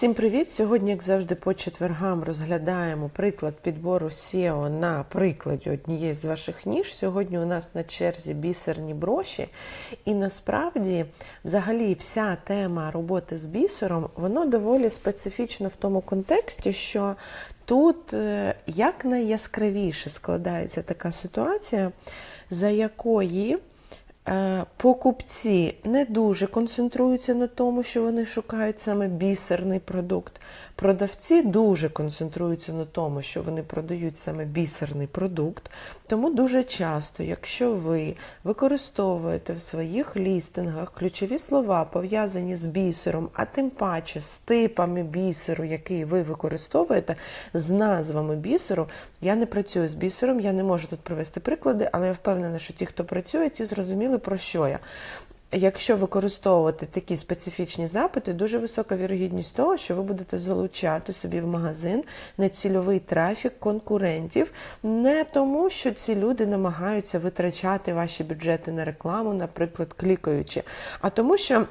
Всім привіт! Сьогодні, як завжди, по четвергам розглядаємо приклад підбору SEO на прикладі однієї з ваших ніж. Сьогодні у нас на черзі бісерні броші. І насправді, взагалі, вся тема роботи з бісером, воно доволі специфічна в тому контексті, що тут е, якнайяскравіше складається така ситуація, за якої Покупці не дуже концентруються на тому, що вони шукають саме бісерний продукт. Продавці дуже концентруються на тому, що вони продають саме бісерний продукт. Тому дуже часто, якщо ви використовуєте в своїх лістингах ключові слова, пов'язані з бісером, а тим паче з типами бісеру, який ви використовуєте, з назвами бісеру, я не працюю з бісером, я не можу тут привести приклади, але я впевнена, що ті, хто працює, ті зрозуміли, про що я. Якщо використовувати такі специфічні запити, дуже висока вірогідність того, що ви будете залучати собі в магазин нецільовий трафік конкурентів, не тому, що ці люди намагаються витрачати ваші бюджети на рекламу, наприклад, клікаючи, а тому, що.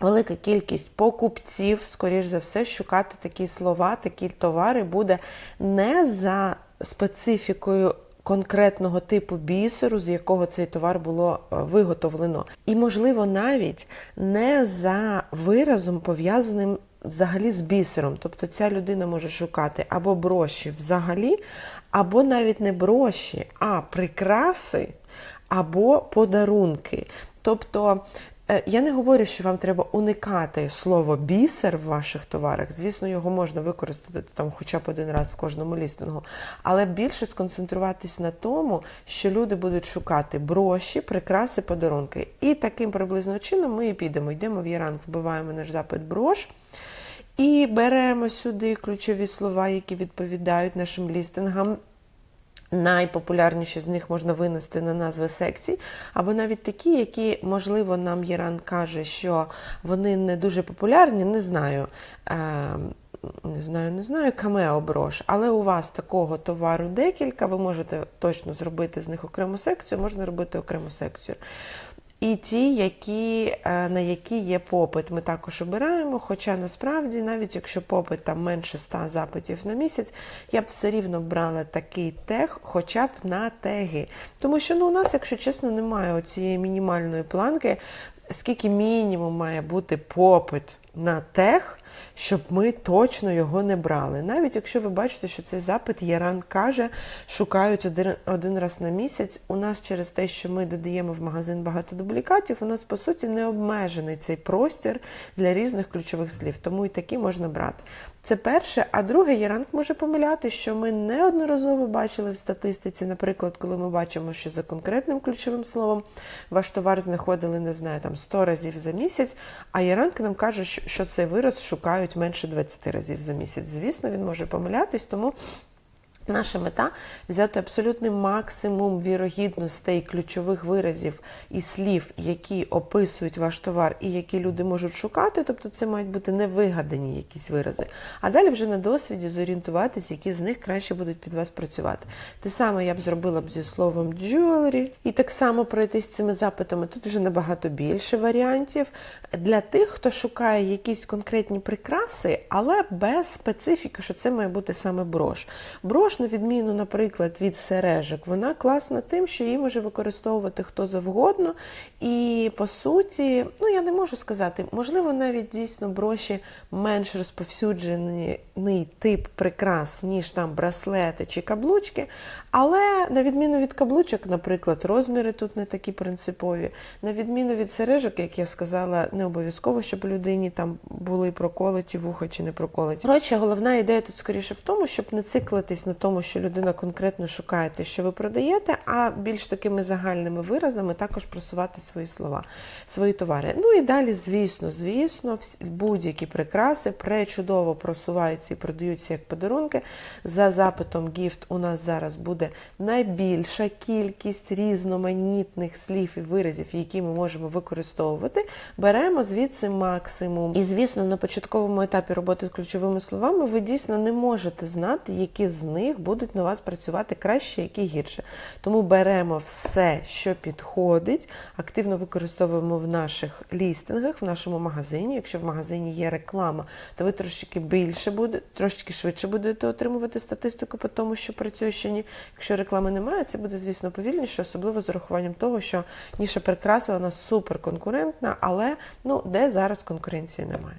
Велика кількість покупців, скоріш за все, шукати такі слова, такі товари буде не за специфікою конкретного типу бісеру, з якого цей товар було е, виготовлено. І, можливо, навіть не за виразом пов'язаним взагалі з бісером. Тобто ця людина може шукати або броші взагалі, або навіть не броші, а прикраси, або подарунки. Тобто я не говорю, що вам треба уникати слово бісер в ваших товарах. Звісно, його можна використати там хоча б один раз в кожному лістингу, але більше сконцентруватись на тому, що люди будуть шукати броші, прикраси, подарунки. І таким приблизно чином ми і підемо. Йдемо в Яранг, вбиваємо наш запит брош. І беремо сюди ключові слова, які відповідають нашим лістингам. Найпопулярніші з них можна винести на назви секцій, або навіть такі, які, можливо, нам Єран каже, що вони не дуже популярні, не знаю. Е не знаю, не знаю, камео брош, але у вас такого товару декілька, ви можете точно зробити з них окрему секцію, можна робити окрему секцію. І ті, які, е, на які є попит, ми також обираємо. Хоча насправді, навіть якщо попит там менше 100 запитів на місяць, я б все рівно брала такий тег, хоча б на теги. Тому що ну, у нас, якщо чесно, немає цієї мінімальної планки, скільки мінімум має бути попит на тег, щоб ми точно його не брали. Навіть якщо ви бачите, що цей запит Єран каже, шукають один, один раз на місяць. У нас через те, що ми додаємо в магазин багато дублікатів, у нас по суті не обмежений цей простір для різних ключових слів, тому і такі можна брати. Це перше, а друге, Єранг може помиляти, що ми неодноразово бачили в статистиці, наприклад, коли ми бачимо, що за конкретним ключовим словом ваш товар знаходили, не знаю, там 100 разів за місяць, а Єранг нам каже, що цей вираз шукають менше 20 разів за місяць. Звісно, він може помилятись, тому Наша мета взяти абсолютний максимум вірогідностей ключових виразів і слів, які описують ваш товар і які люди можуть шукати, тобто це мають бути невигадані якісь вирази. А далі вже на досвіді зорієнтуватися, які з них краще будуть під вас працювати. Те саме я б зробила б зі словом jewelry, і так само пройтись цими запитами. Тут вже набагато більше варіантів для тих, хто шукає якісь конкретні прикраси, але без специфіки, що це має бути саме брош. Брош на відміну, наприклад, від сережок, вона класна тим, що її може використовувати хто завгодно. І по суті, ну я не можу сказати, можливо, навіть дійсно броші менш розповсюджений тип прикрас, ніж там браслети чи каблучки. Але на відміну від каблучок, наприклад, розміри тут не такі принципові. На відміну від сережок, як я сказала, не обов'язково, щоб людині там були проколоті вуха чи не проколоті. Коротше, головна ідея тут скоріше в тому, щоб не циклитись на тому, що людина конкретно шукає те, що ви продаєте, а більш такими загальними виразами також просувати свої слова, свої товари. Ну і далі, звісно, звісно, будь-які прикраси пречудово просуваються і продаються як подарунки. За запитом гіфт у нас зараз буде найбільша кількість різноманітних слів і виразів, які ми можемо використовувати. Беремо звідси максимум. І, звісно, на початковому етапі роботи з ключовими словами ви дійсно не можете знати, які з них них будуть на вас працювати краще, які гірше. Тому беремо все, що підходить, активно використовуємо в наших лістингах, в нашому магазині. Якщо в магазині є реклама, то ви трошки більше буде, трошки швидше будете отримувати статистику по тому, що працює, що ні. Якщо реклами немає, це буде, звісно, повільніше, особливо з урахуванням того, що ніша прикраса вона суперконкурентна, але ну де зараз конкуренції немає.